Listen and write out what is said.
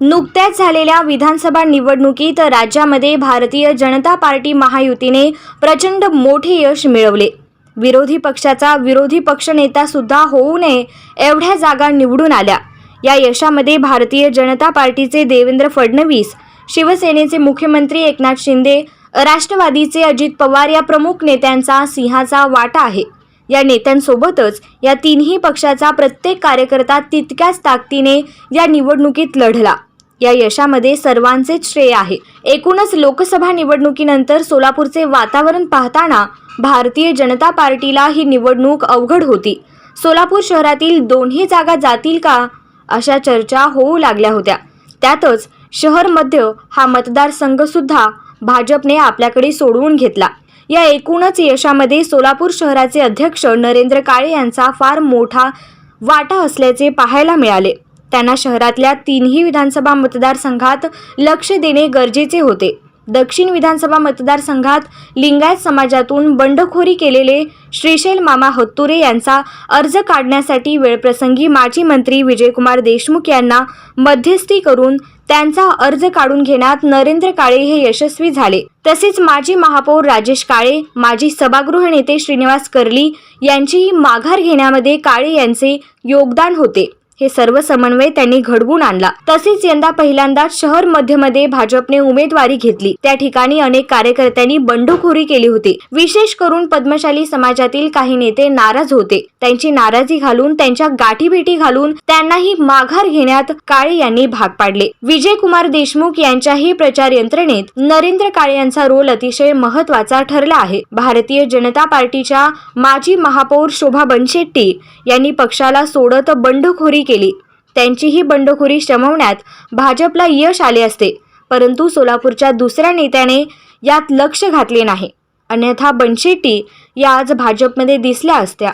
नुकत्याच झालेल्या विधानसभा निवडणुकीत राज्यामध्ये भारतीय जनता पार्टी महायुतीने प्रचंड मोठे यश मिळवले. विरोधी पक्षाचा विरोधी पक्षनेता सुद्धा होऊ नये एवढ्या जागा निवडून आल्या. या यशामध्ये भारतीय जनता पार्टीचे देवेंद्र फडणवीस शिवसेनेचे मुख्यमंत्री एकनाथ शिंदे राष्ट्रवादीचे अजित पवार या प्रमुख नेत्यांचा सिंहाचा वाटा आहे. या नेत्यांसोबतच या तिन्ही पक्षाचा प्रत्येक कार्यकर्ता तितक्याच ताकदीने या निवडणुकीत लढला. या यशामध्ये सर्वांचेच श्रेय आहे. एकूणच लोकसभा निवडणुकीनंतर सोलापूरचे वातावरण पाहताना भारतीय जनता पार्टीला ही निवडणूक अवघड होती. सोलापूर शहरातील दोन्ही जागा जातील का अशा चर्चा होऊ लागल्या होत्या. त्यातच शहर मध्य हा मतदारसंघ सुद्धा भाजपने आपल्याकडे सोडवून घेतला. या एकूणच यशामध्ये सोलापूर शहराचे अध्यक्ष नरेंद्र काळे यांचा फार मोठा वाटा असल्याचे पाहायला मिळाले. त्यांना शहरातल्या तीनही विधानसभा मतदारसंघात लक्ष देणे गरजेचे होते. दक्षिण विधानसभा मतदारसंघात लिंगायत समाजातून बंडखोरी केलेले श्रीशैल मामा हत्तुरे यांचा अर्ज काढण्यासाठी वेळप्रसंगी माजी मंत्री विजयकुमार देशमुख यांना मध्यस्थी करून त्यांचा अर्ज काढून घेण्यात नरेंद्र काळे हे यशस्वी झाले. तसेच माजी महापौर राजेश काळे माजी सभागृह नेते श्रीनिवास कर्ली यांचीही माघार घेण्यामध्ये काळे यांचे योगदान होते. हे सर्व समन्वय त्यांनी घडवून आणला. तसेच यंदा पहिल्यांदाच शहर मध्यमध्ये भाजपने उमेदवारी घेतली. त्या ठिकाणी अनेक कार्यकर्त्यांनी बंडखोरी केली होती. विशेष करून पद्मशाली समाजातील काही नेते नाराज होते. त्यांची नाराजी घालून त्यांच्या गाठीभेटी घालून त्यांनाही माघार घेण्यात काळे यांनी भाग पाडले. विजय कुमार देशमुख यांच्याही प्रचार यंत्रणेत नरेंद्र काळे यांचा रोल अतिशय महत्त्वाचा ठरला आहे. भारतीय जनता पार्टीच्या माजी महापौर शोभा बनशेट्टी यांनी पक्षाला सोडत बंडखोरी केली. त्यांची ही बंडखोरी शमवण्यात भाजपला यश आले असते परंतु सोलापूरच्या दुसऱ्या नेत्याने यात लक्ष घातले नाही. अन्यथा बनशेट्टी या आज भाजपमध्ये दिसल्या असत्या.